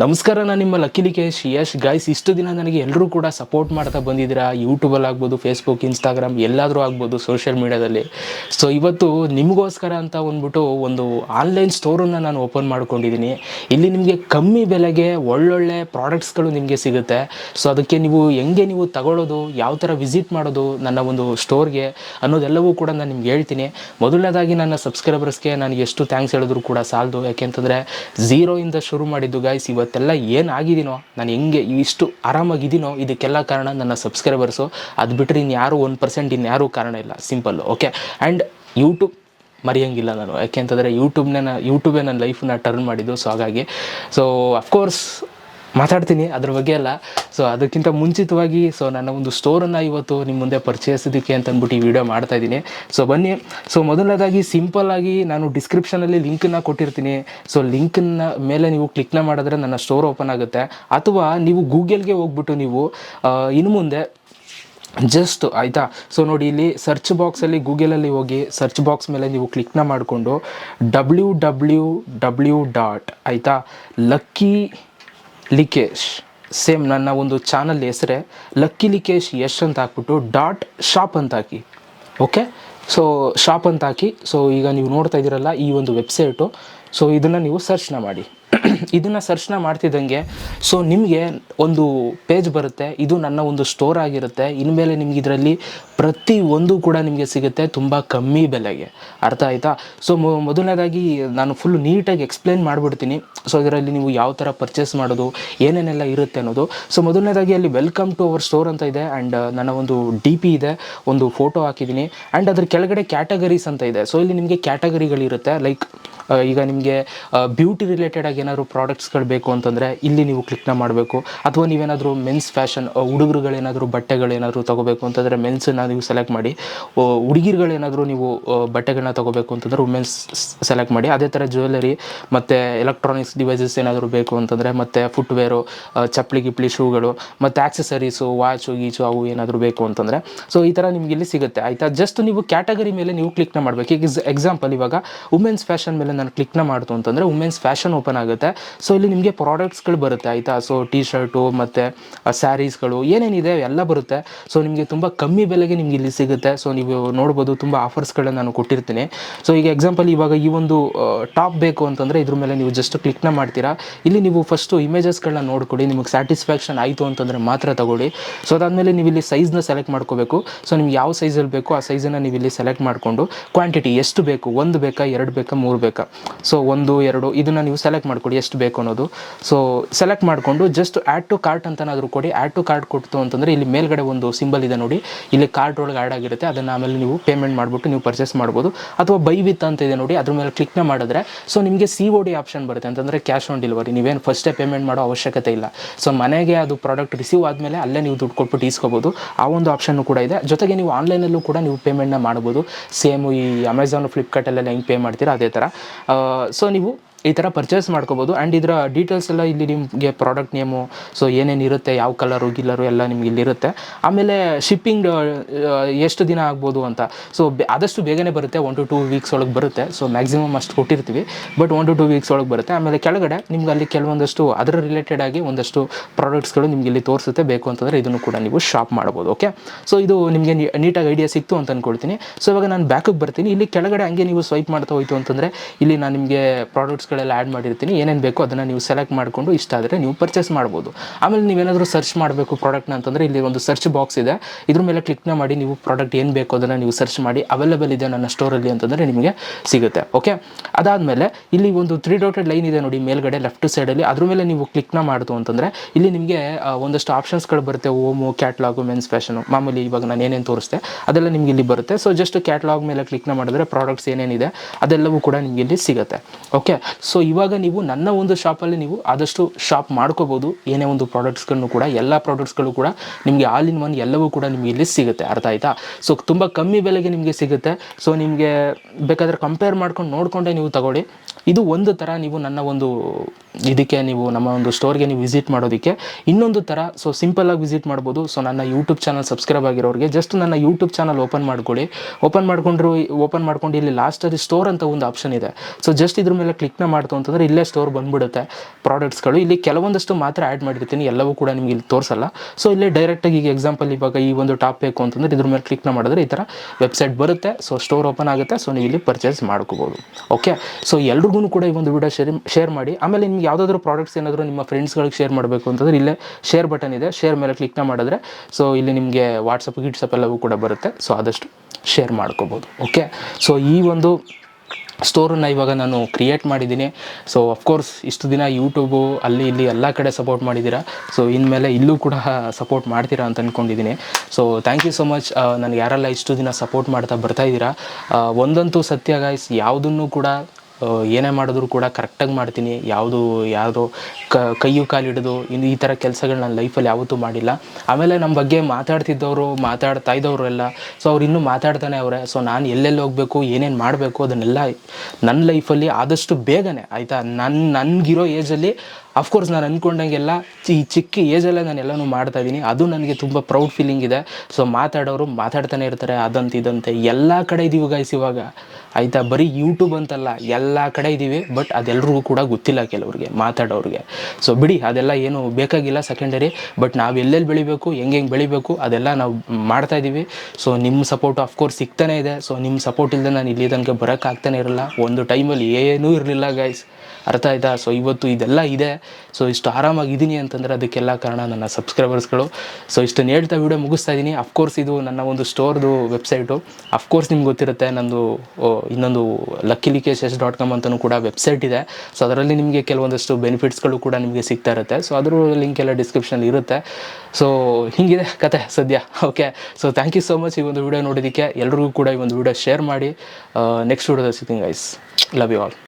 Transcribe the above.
ನಮಸ್ಕಾರ ನಾನು ನಿಮ್ಮ ಲಕ್ಕಿಲಿ ಕೇಶ್ ಯಶ್ ಗೈಸ್ ಇಷ್ಟು ದಿನ ನನಗೆ ಎಲ್ಲರೂ ಕೂಡ ಸಪೋರ್ಟ್ ಮಾಡ್ತಾ ಬಂದಿದ್ದೀರಾ. ಯೂಟ್ಯೂಬಲ್ಲಿ ಆಗ್ಬೋದು ಫೇಸ್ಬುಕ್ ಇನ್ಸ್ಟಾಗ್ರಾಮ್ ಎಲ್ಲಾದರೂ ಆಗ್ಬೋದು ಸೋಷಿಯಲ್ ಮೀಡ್ಯಾದಲ್ಲಿ ಸೊ ಇವತ್ತು ನಿಮಗೋಸ್ಕರ ಅಂತ ಅಂದ್ಬಿಟ್ಟು ಒಂದು ಆನ್ಲೈನ್ ಸ್ಟೋರನ್ನು ನಾನು ಓಪನ್ ಮಾಡ್ಕೊಂಡಿದ್ದೀನಿ. ಇಲ್ಲಿ ನಿಮಗೆ ಕಮ್ಮಿ ಬೆಲೆಗೆ ಒಳ್ಳೊಳ್ಳೆ ಪ್ರಾಡಕ್ಟ್ಸ್ಗಳು ನಿಮಗೆ ಸಿಗುತ್ತೆ. ಸೊ ಅದಕ್ಕೆ ನೀವು ಹೆಂಗೆ ನೀವು ತಗೊಳ್ಳೋದು, ಯಾವ ಥರ ವಿಸಿಟ್ ಮಾಡೋದು ನನ್ನ ಒಂದು ಸ್ಟೋರ್ಗೆ ಅನ್ನೋದೆಲ್ಲವೂ ಕೂಡ ನಾನು ನಿಮ್ಗೆ ಹೇಳ್ತೀನಿ. ಮೊದಲನೇದಾಗಿ ನನ್ನ ಸಬ್ಸ್ಕ್ರೈಬರ್ಸ್ಗೆ ನನಗೆ ಎಷ್ಟು ಥ್ಯಾಂಕ್ಸ್ ಹೇಳಿದ್ರು ಕೂಡ ಸಾಲದು. ಯಾಕೆಂತಂದರೆ ಝೀರೋಯಿಂದ ಶುರು ಮಾಡಿದ್ದು ಗಾಯ್ಸ್ ಇವತ್ತೆಲ್ಲ ಏನು ಆಗಿದ್ದೀನೋ ನಾನು ಹೆಂಗೆ ಇಷ್ಟು ಆರಾಮಾಗಿದ್ದೀನೋ ಇದಕ್ಕೆಲ್ಲ ಕಾರಣ ನನ್ನ ಸಬ್ಸ್ಕ್ರೈಬರ್ಸು ಅದು ಬಿಟ್ಟರೆ ಇನ್ಯಾರು ಒನ್ ಪರ್ಸೆಂಟ್ ಇನ್ಯಾರೂ ಕಾರಣ ಇಲ್ಲ. ಸಿಂಪಲ್ಲು ಓಕೆ ಆ್ಯಂಡ್ ಯೂಟ್ಯೂಬ್ ಮರೆಯೋಂಗಿಲ್ಲ ನಾನು. ಯಾಕೆಂತಂದರೆ ಯೂಟ್ಯೂಬ್ನ ನಾ ಯೂಟ್ಯೂಬೇ ನನ್ನ ಲೈಫನ್ನ ಟರ್ನ್ ಮಾಡಿದ್ದು. ಸೊ ಹಾಗಾಗಿ ಸೊ ಅಫ್ಕೋರ್ಸ್ ಮಾತಾಡ್ತೀನಿ ಅದ್ರ ಬಗ್ಗೆ ಎಲ್ಲ ಸೊ ಅದಕ್ಕಿಂತ ಮುಂಚಿತವಾಗಿ ಸೊ ನನ್ನ ಒಂದು ಸ್ಟೋರನ್ನು ಇವತ್ತು ನಿಮ್ಮ ಮುಂದೆ ಪರಿಚಯಿಸೋದಕ್ಕೆ ಅಂತ ಅಂದ್ಬಿಟ್ಟು ಈ ವಿಡಿಯೋ ಮಾಡ್ತಾ ಇದ್ದೀನಿ. ಸೊ ಬನ್ನಿ. ಸೊ ಮೊದಲನೇದಾಗಿ ಸಿಂಪಲ್ ಆಗಿ ನಾನು ಡಿಸ್ಕ್ರಿಪ್ಷನಲ್ಲಿ ಲಿಂಕನ್ನು ಕೊಟ್ಟಿರ್ತೀನಿ. ಸೊ ಲಿಂಕನ್ನ ಮೇಲೆ ನೀವು ಕ್ಲಿಕ್ನ ಮಾಡಿದ್ರೆ ನನ್ನ ಸ್ಟೋರ್ ಓಪನ್ ಆಗುತ್ತೆ. ಅಥವಾ ನೀವು ಗೂಗಲ್ಗೆ ಹೋಗ್ಬಿಟ್ಟು ನೀವು ಇನ್ನು ಮುಂದೆ ಜಸ್ಟ್ ಆಯಿತಾ? ಸೊ ನೋಡಿ, ಇಲ್ಲಿ ಸರ್ಚ್ ಬಾಕ್ಸಲ್ಲಿ ಗೂಗಲಲ್ಲಿ ಹೋಗಿ ಸರ್ಚ್ ಬಾಕ್ಸ್ ಮೇಲೆ ನೀವು ಕ್ಲಿಕ್ನ ಮಾಡಿಕೊಂಡು ಡಬ್ಲ್ಯೂ ಡಬ್ಲ್ಯೂ ಡಬ್ಲ್ಯೂ ಡಾಟ್ ಆಯಿತಾ? ಲಕ್ಕಿ ಲಿಕೇಶ್. ಸೇಮ್ ನನ್ನ ಒಂದು ಚಾನಲ್ ಹೆಸರೇ ಲಕ್ಕಿ ಲಿಕೇಶ್ ಯಶ್ ಅಂತ ಹಾಕ್ಬಿಟ್ಟು ಡಾಟ್ ಶಾಪ್ ಅಂತ ಹಾಕಿ. ಓಕೆ? ಸೊ, ಶಾಪ್ ಅಂತ ಹಾಕಿ. ಸೊ, ಈಗ ನೀವು ನೋಡ್ತಾ ಇದ್ದೀರಲ್ಲ ಈ ಒಂದು ವೆಬ್ಸೈಟು. ಸೊ, ಇದನ್ನು ನೀವು ಸರ್ಚ್ನ ಮಾಡಿ. ಇದನ್ನು ಸರ್ಚ್ನ ಮಾಡ್ತಿದ್ದಂಗೆ ಸೊ ನಿಮಗೆ ಒಂದು ಪೇಜ್ ಬರುತ್ತೆ, ಇದು ನನ್ನ ಒಂದು ಸ್ಟೋರ್ ಆಗಿರುತ್ತೆ, ಇನ್ಮೇಲೆ ನಿಮ್ಗೆ ಇದರಲ್ಲಿ ಪ್ರತಿ ಒಂದು ಕೂಡ ನಿಮಗೆ ಸಿಗುತ್ತೆ ತುಂಬ ಕಮ್ಮಿ ಬೆಲೆಗೆ. ಅರ್ಥ ಆಯ್ತಾ? ಸೊ ಮೊದಲನೇದಾಗಿ ನಾನು ಫುಲ್ ನೀಟಾಗಿ ಎಕ್ಸ್ಪ್ಲೇನ್ ಮಾಡಿಬಿಡ್ತೀನಿ. ಸೊ ಇದರಲ್ಲಿ ನೀವು ಯಾವ ಥರ ಪರ್ಚೇಸ್ ಮಾಡೋದು, ಏನೇನೆಲ್ಲ ಇರುತ್ತೆ ಅನ್ನೋದು. ಸೊ ಮೊದಲನೇದಾಗಿ ಅಲ್ಲಿ ವೆಲ್ಕಮ್ ಟು ಅವರ್ ಸ್ಟೋರ್ ಅಂತ ಇದೆ ಆ್ಯಂಡ್ ನನ್ನ ಒಂದು ಡಿ ಪಿ ಇದೆ, ಒಂದು ಫೋಟೋ ಹಾಕಿದ್ದೀನಿ ಆ್ಯಂಡ್ ಅದ್ರ ಕೆಳಗಡೆ ಕ್ಯಾಟಗರೀಸ್ ಅಂತ ಇದೆ. ಸೊ ಇಲ್ಲಿ ನಿಮಗೆ ಕ್ಯಾಟಗರಿಗಳಿರುತ್ತೆ ಲೈಕ್ ಈಗ ನಿಮಗೆ ಬ್ಯೂಟಿ ರಿಲೇಟೆಡ್ ಆಗಿ ಏನಾದರೂ ಪ್ರಾಡಕ್ಟ್ಸ್ಗಳು ಬೇಕು ಅಂತಂದರೆ ಇಲ್ಲಿ ನೀವು ಕ್ಲಿಕ್ನ ಮಾಡಬೇಕು. ಅಥವಾ ನೀವೇನಾದರೂ ಮೆನ್ಸ್ ಫ್ಯಾಷನ್ ಹುಡುಗರುಗಳೇನಾದರೂ ಬಟ್ಟೆಗಳೇನಾದರೂ ತಗೋಬೇಕು ಅಂತಂದರೆ ಮೆನ್ಸನ್ನು ನೀವು ಸೆಲೆಕ್ಟ್ ಮಾಡಿ. ಹುಡುಗಿರುಗಳೇನಾದರೂ ನೀವು ಬಟ್ಟೆಗಳನ್ನ ತಗೋಬೇಕು ಅಂತಂದರೆ ವುಮೆನ್ಸ್ ಸೆಲೆಕ್ಟ್ ಮಾಡಿ. ಅದೇ ಥರ ಜ್ಯುವೆಲ್ಲರಿ ಮತ್ತು ಎಲೆಕ್ಟ್ರಾನಿಕ್ಸ್ ಡಿವೈಸಸ್ ಏನಾದರೂ ಬೇಕು ಅಂತಂದರೆ ಮತ್ತು ಫುಟ್ವೇರು ಚಪ್ಪಲಿ ಗಿಪ್ಲಿ ಶೂಗಳು, ಮತ್ತು ಆಕ್ಸೆಸರೀಸು ವಾಚು ಗೀಚು ಅವು ಏನಾದರೂ ಬೇಕು ಅಂತಂದರೆ. ಸೊ ಈ ಥರ ನಿಮಗೆ ಇಲ್ಲಿ ಸಿಗುತ್ತೆ. ಆಯಿತಾ? ಜಸ್ಟ್ ನೀವು ಕ್ಯಾಟಗರಿ ಮೇಲೆ ನೀವು ಕ್ಲಿಕ್ನ ಮಾಡಬೇಕು. ಈಗ ಎಕ್ಸಾಂಪಲ್ ಇವಾಗ ವುಮೆನ್ಸ್ ಫ್ಯಾಷನ್ ಮೇಲೆ ನಾನು ಕ್ಲಿಕ್ನ ಮಾಡ್ತು ಅಂತಂದರೆ ವುಮೆನ್ಸ್ ಫ್ಯಾಷನ್ ಓಪನ್ ಆಗುತ್ತೆ. ಸೊ ಇಲ್ಲಿ ನಿಮಗೆ ಪ್ರಾಡಕ್ಟ್ಸ್ಗಳು ಬರುತ್ತೆ, ಆಯಿತಾ? ಸೊ ಟಿ ಶರ್ಟು ಮತ್ತು ಸ್ಯಾರೀಸ್ಗಳು ಏನೇನಿದೆ, ಎಲ್ಲ ಬರುತ್ತೆ. ಸೊ ನಿಮಗೆ ತುಂಬ ಕಮ್ಮಿ ಬೆಲೆಗೆ ನಿಮ್ಗೆ ಇಲ್ಲಿ ಸಿಗುತ್ತೆ. ಸೊ ನೀವು ನೋಡ್ಬೋದು, ತುಂಬ ಆಫರ್ಸ್ಗಳನ್ನ ನಾನು ಕೊಟ್ಟಿರ್ತೀನಿ. ಸೊ ಈಗ ಎಕ್ಸಾಂಪಲ್ ಇವಾಗ ಈ ಒಂದು ಟಾಪ್ ಬೇಕು ಅಂತಂದರೆ ಇದ್ರ ಮೇಲೆ ನೀವು ಜಸ್ಟ್ ಕ್ಲಿಕ್ನ ಮಾಡ್ತೀರಾ. ಇಲ್ಲಿ ನೀವು ಫಸ್ಟು ಇಮೇಜಸ್ಗಳನ್ನ ನೋಡ್ಕೊಡಿ. ನಿಮಗೆ ಸ್ಯಾಟಿಸ್ಫ್ಯಾಕ್ಷನ್ ಆಯಿತು ಅಂತಂದರೆ ಮಾತ್ರ ತಗೊಳ್ಳಿ. ಸೊ ಅದಾದಮೇಲೆ ನೀವು ಇಲ್ಲಿ ಸೈಜ್ನ ಸೆಲೆಕ್ಟ್ ಮಾಡ್ಕೋಬೇಕು. ಸೊ ನಿಮ್ಗೆ ಯಾವ ಸೈಜಲ್ಲಿ ಬೇಕು ಆ ಸೈಜನ್ನು ನೀವು ಇಲ್ಲಿ ಸೆಲೆಕ್ಟ್ ಮಾಡಿಕೊಂಡು ಕ್ವಾಂಟಿಟಿ ಎಷ್ಟು ಬೇಕು? ಒಂದು ಬೇಕಾ, ಎರಡು ಬೇಕಾ, ಮೂರು ಬೇಕಾ? ಸೊ ಒಂದು, ಎರಡು, ಇದನ್ನು ನೀವು ಸೆಲೆಕ್ಟ್ ಮಾಡ್ಕೊಡಿ. ಎಷ್ಟು ಬೇಕು ಅನ್ನೋದು. ಸೊ ಸೆಲೆಕ್ಟ್ ಮಾಡಿಕೊಂಡು ಜಸ್ಟ್ ಆ್ಯಡ್ ಟು ಕಾರ್ಟ್ ಅಂತನಾದರೂ ಕೊಡಿ. ಆ್ಯಡ್ ಟು ಕಾರ್ಡ್ ಕೊಡ್ತು ಅಂತಂದರೆ ಇಲ್ಲಿ ಮೇಲ್ಗಡೆ ಒಂದು ಸಿಂಬಲ್ ಇದೆ ನೋಡಿ. ಇಲ್ಲಿ ಕಾರ್ಡ್ ಒಳಗೆ ಆ್ಯಡ್ ಆಗಿರುತ್ತೆ. ಅದನ್ನು ಆಮೇಲೆ ನೀವು ಪೇಮೆಂಟ್ ಮಾಡಿಬಿಟ್ಟು ನೀವು ಪರ್ಚೇಸ್ ಮಾಡ್ಬೋದು. ಅಥವಾ ಬೈ ವಿತ್ ಅಂತ ಇದೆ ನೋಡಿ. ಅದ್ರ ಮೇಲೆ ಕ್ಲಿಕ್ನ ಮಾಡಿದ್ರೆ. ಸೊ ನಿಮಗೆ ಸಿ ಒ ಡಿ ಆಪ್ಷನ್ ಬರುತ್ತೆ. ಅಂತಂದರೆ ಕ್ಯಾಶ್ ಆನ್ ಡೆಲಿವರಿ ನೀವೇನು ಫಸ್ಟೇ ಪೇಮೆಂಟ್ ಮಾಡೋ ಅವಶ್ಯಕತೆ ಇಲ್ಲ. ಸೊ ಮನೆಗೆ ಅದು ಪ್ರಾಡಕ್ಟ್ ರಿಸೀವ್ ಆದಮೇಲೆ ಅಲ್ಲೇ ನೀವು ದುಡ್ಡು ಕೊಟ್ಬಿಟ್ಟು ಇಸ್ಕೋಬೋದು ಆ ಒಂದು ಆಪ್ಷನ್ನು ಕೂಡ ಇದೆ. ಜೊತೆಗೆ ನೀವು ಆನ್ಲೈನಲ್ಲೂ ಕೂಡ ನೀವು ಪೇಮೆಂಟ್ನ ಮಾಡ್ಬೋದು. ಸೇಮ್ ಈ ಅಮೆಝಾನ್ ಫ್ಲಿಪ್ಕಾರ್ಟಲ್ಲೆಲ್ಲ ಹೆಂಗೆ ಪೇ ಮಾಡ್ತೀರಾ ಅದೇ ಥರ ಸೊ ನೀವು ಈ ಥರ ಪರ್ಚೇಸ್ ಮಾಡ್ಕೋಬೋದು. ಆ್ಯಂಡ್ ಇದರ ಡೀಟೇಲ್ಸ್ ಎಲ್ಲ ಇಲ್ಲಿ ನಿಮಗೆ ಪ್ರಾಡಕ್ಟ್ ನೇಮು ಸೊ ಏನೇನು ಇರುತ್ತೆ, ಯಾವ ಕಲರು ಗಿಲ್ಲರು ಎಲ್ಲ ನಿಮ್ಗೆ ಇಲ್ಲಿರುತ್ತೆ ಆಮೇಲೆ ಶಿಪ್ಪಿಂಗ್ ಎಷ್ಟು ದಿನ ಆಗ್ಬೋದು ಅಂತ. ಸೊ ಆದಷ್ಟು ಬೇಗನೆ ಬರುತ್ತೆ ಒನ್ ಟು ಟೂ ವೀಕ್ಸ್ ಒಳಗೆ ಬರುತ್ತೆ. ಸೊ ಮ್ಯಾಕ್ಸಿಮಮ್ ಅಷ್ಟು ಕೊಟ್ಟಿರ್ತೀವಿ. But one to two weeks ಒಳಗೆ ಬರುತ್ತೆ. ಆಮೇಲೆ ಕೆಳಗಡೆ ನಿಮ್ಗೆ ಅಲ್ಲಿ ಕೆಲವೊಂದಷ್ಟು, ಅದರ ರಿಲೇಟೆಡ್ ಆಗಿ ಒಂದಷ್ಟು ಪ್ರಾಡಕ್ಟ್ಸ್ಗಳು ನಿಮ್ಗೆ ಇಲ್ಲಿ ತೋರಿಸುತ್ತೆ. ಬೇಕು ಅಂತಂದರೆ ಇದನ್ನು ಕೂಡ ನೀವು ಶಾಪ್ ಮಾಡ್ಬೋದು ಓಕೆ ಸೊ ಇದು ನಿಮಗೆ ನೀಟಾಗಿ ಐಡಿಯಾ ಸಿಕ್ತು ಅಂತ ಅಂದ್ಕೊಳ್ತೀನಿ ಸೊ ಇವಾಗ ನಾನು ಬ್ಯಾಕಿಗೆ ಬರ್ತೀನಿ. ಇಲ್ಲಿ ಕೆಳಗಡೆ ಹಂಗೆ ನೀವು ಸ್ವೈಪ್ ಮಾಡ್ತಾ ಹೋಯ್ತು ಅಂತಂದರೆ, ಇಲ್ಲಿ ನಾನು ನಿಮಗೆ ಪ್ರಾಡಕ್ಟ್ಸ್ಗಳೆಲ್ಲ ಆ್ಯಡ್ ಮಾಡಿರ್ತೀನಿ. ಏನೇನು ಬೇಕೋ ಅದನ್ನು ನೀವು ಸೆಲೆಕ್ಟ್ ಮಾಡಿಕೊಂಡು ಇಷ್ಟ ಆದರೆ ನೀವು ಪರ್ಚೇಸ್ ಮಾಡ್ಬೋದು. ಆಮೇಲೆ ನೀವೇನಾದರೂ ಸರ್ಚ್ ಮಾಡಬೇಕು ಪ್ರಾಡಕ್ಟ್ನ ಅಂತಂದರೆ ಇಲ್ಲಿ ಒಂದು ಸರ್ಚ್ ಬಾಕ್ಸ್ ಇದೆ. ಇದ್ರ ಮೇಲೆ ಕ್ಲಿಕ್ನ ಮಾಡಿ ನೀವು ಪ್ರಾಡಕ್ಟ್ ಏನು ಬೇಕೋ ಅದನ್ನು ನೀವು ಸರ್ಚ್ ಮಾಡಿ ಅವೈಲೇಬಲ್ ಇದೆ ನನ್ನ ಸ್ಟೋರಲ್ಲಿ ಅಂತಂದರೆ ನಿಮಗೆ ಸಿಗುತ್ತೆ. ಓಕೆ ಅದಾದಮೇಲೆ ಇಲ್ಲಿ ಒಂದು ತ್ರೀ ಡಾಟೆಡ್ ಲೈನ್ ಇದೆ ನೋಡಿ ಮೇಲ್ಗಡೆ ಲೆಫ್ಟ್ ಸೈಡಲ್ಲಿ ಅದ್ರ ಮೇಲೆ ನೀವು ಕ್ಲಿಕ್ನ ಮಾಡಿತು ಅಂತಂದರೆ ಇಲ್ಲಿ ನಿಮಗೆ ಒಂದಷ್ಟು ಆಪ್ಷನ್ಸ್ಗಳು ಬರುತ್ತೆ. ಓಮು ಕ್ಯಾಟ್ಲಾಗು ಮೆನ್ಸ್ ಫ್ಯಾಷನು ಮಾಮೂಲಿ ಇವಾಗ ನಾನು ಏನೇನು ತೋರಿಸ್ತೆ ಅದೆಲ್ಲ ನಿಮ್ಗೆ ಇಲ್ಲಿ ಬರುತ್ತೆ. ಸೊ ಜಸ್ಟ್ ಕ್ಯಾಟ್ಲಾಗ್ ಮೇಲೆ ಕ್ಲಿಕ್ನ ಮಾಡಿದ್ರೆ ಪ್ರಾಡಕ್ಟ್ಸ್ ಏನೇನಿದೆ ಅದೆಲ್ಲವೂ ಕೂಡ ನಿಮಗೆ ಇಲ್ಲಿ ಸಿಗುತ್ತೆ. ಓಕೆ ಸೊ ಇವಾಗ ನೀವು ನನ್ನ ಒಂದು ಶಾಪಲ್ಲಿ ನೀವು ಆದಷ್ಟು ಶಾಪ್ ಮಾಡ್ಕೋಬೋದು. ಏನೇ ಒಂದು ಪ್ರಾಡಕ್ಟ್ಸ್ಗಳನ್ನು ಕೂಡ, ಎಲ್ಲ ಪ್ರಾಡಕ್ಟ್ಸ್ಗಳು ಕೂಡ ನಿಮಗೆ ಆಲ್ ಇನ್ ಒನ್ ಎಲ್ಲವೂ ಕೂಡ ನಿಮಗೆ ಇಲ್ಲಿ ಸಿಗುತ್ತೆ. ಅರ್ಥ ಆಯ್ತಾ? ಸೊ ತುಂಬ ಕಮ್ಮಿ ಬೆಲೆಗೆ ನಿಮಗೆ ಸಿಗುತ್ತೆ. ಸೊ ನಿಮಗೆ ಬೇಕಾದರೆ ಕಂಪೇರ್ ಮಾಡ್ಕೊಂಡು ನೋಡಿಕೊಂಡೇ ನೀವು ತಗೊಳ್ಳಿ. ಇದು ಒಂದು ಥರ ನೀವು ನನ್ನ ಒಂದು ಇದಕ್ಕೆ ನೀವು ನಮ್ಮ ಒಂದು ಸ್ಟೋರ್ಗೆ ನೀವು ವಿಸಿಟ್ ಮಾಡೋದಕ್ಕೆ ಇನ್ನೊಂದು ಥರ ಸೊ ಸಿಂಪಲ್ಲಾಗಿ ವಿಸಿಟ್ ಮಾಡ್ಬೋದು. ಸೊ ನನ್ನ ಯೂಟ್ಯೂಬ್ ಚಾನಲ್ ಸಬ್ಸ್ಕ್ರೈಬ್ ಆಗಿರೋರಿಗೆ ಜಸ್ಟ್ ನನ್ನ ಯೂಟ್ಯೂಬ್ ಚಾನಲ್ ಓಪನ್ ಮಾಡ್ಕೊಳ್ಳಿ. ಓಪನ್ ಮಾಡ್ಕೊಂಡ್ರು ಓಪನ್ ಮಾಡ್ಕೊಂಡು ಇಲ್ಲಿ ಲಾಸ್ಟಲ್ಲಿ ಸ್ಟೋರ್ ಅಂತ ಒಂದು ಆಪ್ಷನ್ ಇದೆ. ಸೊ ಜಸ್ಟ್ ಇದ್ರ ಮೇಲೆ ಕ್ಲಿಕ್ನ ಮಾಡ್ತು ಅಂತಂದರೆ ಇಲ್ಲೇ ಸ್ಟೋರ್ ಬಂದ್ಬಿಡುತ್ತೆ ಪ್ರಾಡಕ್ಟ್ಸ್ಗಳು ಇಲ್ಲಿ ಕೆಲವೊಂದಷ್ಟು ಮಾತ್ರ ಆ್ಯಡ್ ಮಾಡಿರ್ತೀನಿ, ಎಲ್ಲವೂ ಕೂಡ ನಿಮಗೆ ಇಲ್ಲಿ ತೋರಿಸಲ್ಲ. ಸೊ ಇಲ್ಲೇ ಡೈರೆಕ್ಟಾಗಿ ಈಗ ಎಕ್ಸಾಂಪಲ್ ಇವಾಗ ಈ ಒಂದು ಟಾಪ್ ಬೇಕು ಅಂತಂದ್ರೆ ಇದ್ರ ಮೇಲೆ ಕ್ಲಿಕ್ನ ಮಾಡಿದ್ರೆ ಈ ಥರ ವೆಬ್ಸೈಟ್ ಬರುತ್ತೆ. ಸೊ ಸ್ಟೋರ್ ಓಪನ್ ಆಗುತ್ತೆ. ಸೊ ನೀವು ಇಲ್ಲಿ ಪರ್ಚೇಸ್ ಮಾಡ್ಕೋಬೋದು. ಓಕೆ ಸೊ ಎಲ್ರಿಗೂ ಕೂಡ ಈ ಒಂದು ವಿಡಿಯೋ ಶೇರ್ ಶೇರ್ ಮಾಡಿ. ಆಮೇಲೆ ನಿಮ್ಗೆ ಯಾವುದಾದ್ರೂ ಪ್ರಾಡಕ್ಟ್ಸ್ ಏನಾದರೂ ನಿಮ್ಮ ಫ್ರೆಂಡ್ಸ್ಗಳಿಗೆ ಶೇರ್ ಮಾಡಬೇಕು ಅಂತಂದ್ರೆ ಇಲ್ಲೇ ಶೇರ್ ಬಟನ್ ಇದೆ. ಶೇರ್ ಮೇಲೆ ಕ್ಲಿಕ್ನ ಮಾಡಿದ್ರೆ ಸೊ ಇಲ್ಲಿ ನಿಮಗೆ ವಾಟ್ಸಪ್ ಗಿಟ್ಸಪ್ ಎಲ್ಲವೂ ಕೂಡ ಬರುತ್ತೆ. ಸೊ ಆದಷ್ಟು ಶೇರ್ ಮಾಡ್ಕೋಬೋದು. ಓಕೆ ಸೊ ಈ ಒಂದು ಸ್ಟೋರನ್ನು ಇವಾಗ ನಾನು ಕ್ರಿಯೇಟ್ ಮಾಡಿದ್ದೀನಿ. ಸೊ ಅಫ್ಕೋರ್ಸ್ ಇಷ್ಟು ದಿನ ಯೂಟ್ಯೂಬು ಅಲ್ಲಿ ಇಲ್ಲಿ ಎಲ್ಲ ಕಡೆ ಸಪೋರ್ಟ್ ಮಾಡಿದ್ದೀರಾ. ಸೊ ಇನ್ಮೇಲೆ ಇಲ್ಲೂ ಕೂಡ ಸಪೋರ್ಟ್ ಮಾಡ್ತೀರಾ ಅಂತ ಅಂದ್ಕೊಂಡಿದ್ದೀನಿ so thank you so much ನನಗೆ ಯಾರೆಲ್ಲ ಇಷ್ಟು ದಿನ ಸಪೋರ್ಟ್ ಮಾಡ್ತಾ ಬರ್ತಾ ಇದ್ದೀರಾ ಒಂದಂತೂ ಸತ್ಯ ಗಾಯ್ಸ್ ಯಾವುದನ್ನು ಕೂಡ ಏನೇ ಮಾಡಿದ್ರು ಕೂಡ ಕರೆಕ್ಟಾಗಿ ಮಾಡ್ತೀನಿ. ಯಾವುದು ಯಾವುದೋ ಕ, ಕೈಯು ಕಾಲು ಹಿಡಿದು ಇನ್ನು ಈ ಥರ ಕೆಲಸಗಳು ನನ್ನ ಲೈಫಲ್ಲಿ ಯಾವತ್ತೂ ಮಾಡಿಲ್ಲ. ಆಮೇಲೆ ನಮ್ಮ ಬಗ್ಗೆ ಮಾತಾಡ್ತಿದ್ದವರು, ಮಾತಾಡ್ತಾ ಇದ್ದವರು ಎಲ್ಲ ಸೊ ಅವ್ರು ಇನ್ನೂ ಮಾತಾಡ್ತಾನೆ ಅವರೇ. ಸೊ ನಾನು ಎಲ್ಲೆಲ್ಲಿ ಹೋಗಬೇಕು, ಏನೇನು ಮಾಡಬೇಕು ಅದನ್ನೆಲ್ಲ ನನ್ನ ಲೈಫಲ್ಲಿ ಆದಷ್ಟು ಬೇಗನೆ, ಆಯಿತಾ? ನನ್ನ ನನಗಿರೋ ಏಜಲ್ಲಿ ಅಫ್ಕೋರ್ಸ್ ನಾನು ಅಂದ್ಕೊಂಡಂಗೆಲ್ಲ ಈ ಚಿಕ್ಕ ಏಜಲ್ಲೇ ನಾನು ಎಲ್ಲನೂ ಮಾಡ್ತಾ ಇದ್ದೀನಿ. ಅದು ನನಗೆ ತುಂಬ ಪ್ರೌಡ್ ಫೀಲಿಂಗ್ ಇದೆ. ಸೊ ಮಾತಾಡೋರು ಮಾತಾಡ್ತಾನೆ ಇರ್ತಾರೆ, ಅದಂತ ಇದಂತೆ. ಎಲ್ಲ ಕಡೆ ಇದೀವಿ ಗೈಸ್ ಇವಾಗ. ಆಯಿತಾ? ಬರೀ ಯೂಟ್ಯೂಬ್ ಅಂತಲ್ಲ, ಎಲ್ಲ ಕಡೆ ಇದ್ದೀವಿ ಬಟ್ ಅದೆಲ್ಲರಿಗೂ ಕೂಡ ಗೊತ್ತಿಲ್ಲ ಕೆಲವ್ರಿಗೆ, ಮಾತಾಡೋರಿಗೆ. ಸೊ ಬಿಡಿ, ಅದೆಲ್ಲ ಏನು ಬೇಕಾಗಿಲ್ಲ ಸೆಕೆಂಡರಿ ಬಟ್ ನಾವು ಎಲ್ಲೆಲ್ಲಿ ಬೆಳಿಬೇಕು ಹೆಂಗೆ ಹೆಂಗೆ ಬೆಳಿಬೇಕು, ಅದೆಲ್ಲ ನಾವು ಮಾಡ್ತಾ ಇದ್ದೀವಿ ಸೊ ನಿಮ್ಮ ಸಪೋರ್ಟ್ ಅಫ್ಕೋರ್ಸ್ ಸಿಗ್ತಾನೆ ಇದೆ. ಸೊ ನಿಮ್ಮ ಸಪೋರ್ಟ್ ಇಲ್ಲದೆ ನಾನು ಇಲ್ಲಿ ತನಕ ಬರೋಕ್ಕಾಗ್ತಾನೆ ಇರಲ್ಲ. ಒಂದು ಟೈಮಲ್ಲಿ ಏನೂ ಇರಲಿಲ್ಲ ಗೈಸ್ ಅರ್ಥ ಆಯ್ತಾ? ಸೊ ಇವತ್ತು ಇದೆಲ್ಲ ಇದೆ. ಸೊ ಇಷ್ಟು ಆರಾಮಾಗಿದ್ದೀನಿ ಅಂತಂದರೆ ಅದಕ್ಕೆಲ್ಲ ಕಾರಣ ನನ್ನ ಸಬ್ಸ್ಕ್ರೈಬರ್ಸ್ಗಳು ಸೊ ಇಷ್ಟು ಹೇಳ್ತಾ ವಿಡಿಯೋ ಮುಗಿಸ್ತಾ ಇದ್ದೀನಿ ಅಫ್ಕೋರ್ಸ್ ಇದು ನನ್ನ ಒಂದು ಸ್ಟೋರ್ದು ವೆಬ್ಸೈಟು ಅಫ್ಕೋರ್ಸ್ ನಿಮ್ಗೆ ಗೊತ್ತಿರುತ್ತೆ ನಂದು ಇನ್ನೊಂದು ಲಕ್ಕಿ ಲಿಕೇಶಸ್ ಡಾಟ್ ಕಾಮ್ ಅಂತಲೂ ಕೂಡ ವೆಬ್ಸೈಟ್ ಇದೆ. ಸೊ ಅದರಲ್ಲಿ ನಿಮಗೆ ಕೆಲವೊಂದಷ್ಟು ಬೆನಿಫಿಟ್ಸ್ಗಳು ಕೂಡ ನಿಮಗೆ ಸಿಗ್ತಾ ಇರುತ್ತೆ. ಸೊ ಅದರ ಲಿಂಕ್ ಎಲ್ಲ ಡಿಸ್ಕ್ರಿಪ್ಷನ್ ಇರುತ್ತೆ. ಸೊ ಹೀಗಿದೆ ಕತೆ ಸದ್ಯ. Okay so thank you so much ಈ ಒಂದು ವಿಡಿಯೋ ನೋಡೋದಕ್ಕೆ ಎಲ್ರಿಗೂ ಕೂಡ ಈ ಒಂದು ವಿಡಿಯೋ ಶೇರ್ ಮಾಡಿ. ನೆಕ್ಸ್ಟ್ ವಿಡಿಯೋದಲ್ಲಿ ಸಿಗ್ತೀನಿ ಗೈಸ್ ಲವ್ ಯು ಆಲ್